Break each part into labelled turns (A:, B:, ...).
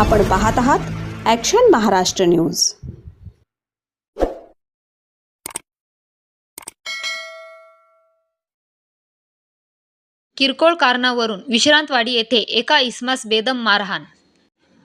A: आपण पाहत आहात ॲक्शन महाराष्ट्र न्यूज
B: किरकोळ कारणावरून विश्रांतवाडी येथे एका इसमास बेदम मारहाण.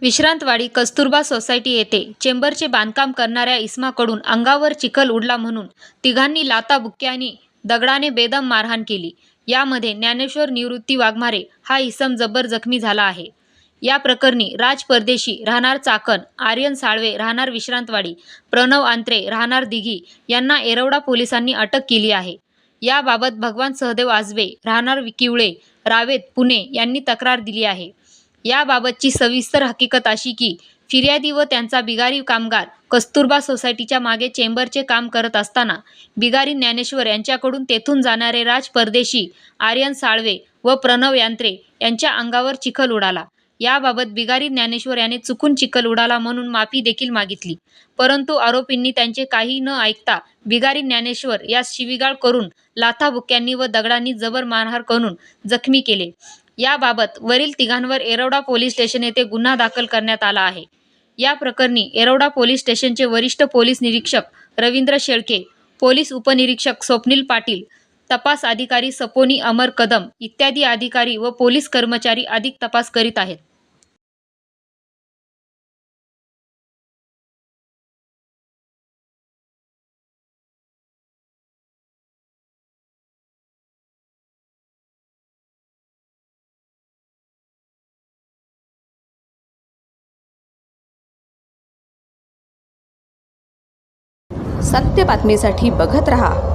B: विश्रांतवाडी कस्तुरबा सोसायटी येथे चेंबरचे बांधकाम करणाऱ्या इस्माकडून अंगावर चिखल उडला म्हणून तिघांनी लाता लाताबुक्क्याने दगडाने बेदम मारहाण केली. यामध्ये ज्ञानेश्वर निवृत्ती वाघमारे हा इसम जबर जखमी झाला आहे. या प्रकरणी राज परदेशी राहणार चाकण आर्यन साळवे राहणार विश्रांतवाडी प्रणव आंत्रे राहणार दिघी यांना एरवडा पोलिसांनी अटक केली आहे. याबाबत भगवान सहदेव आजबे राहणार किवळे रावेत पुणे यांनी तक्रार दिली आहे. याबाबतची सविस्तर हकीकत अशी की फिर्यादी व त्यांचा बिगारी कामगार कस्तुरबा सोसायटीच्या मागे चेंबरचे काम करत असताना बिगारी ज्ञानेश्वर यांच्याकडून तेथून जाणारे राज परदेशी आर्यन साळवे व प्रणव यांत्रे यांच्या अंगावर चिखल उडाला. याबाबत बिगारी ज्ञानेश्वर याने चुकून चिखल उडाला म्हणून माफी देखील मागितली. परंतु आरोपींनी त्यांचे काही न ऐकता बिगारी ज्ञानेश्वर यास शिवीगाळ करून लाथाबुक्यांनी व दगडांनी जबर मारहार करून जखमी केले. याबाबत वरील तिघांवर एरोडा पोलीस स्टेशन येथे गुन्हा दाखल करण्यात आला आहे. या प्रकरणी एरोडा पोलीस स्टेशनचे वरिष्ठ पोलीस निरीक्षक रवींद्र शेळके पोलीस उपनिरीक्षक स्वप्नील पाटील तपास अधिकारी सपोनी अमर कदम इत्यादी अधिकारी व पोलीस कर्मचारी अधिक तपास करीत आहेत.
A: सत्य बातमीसाठी बघत रहा.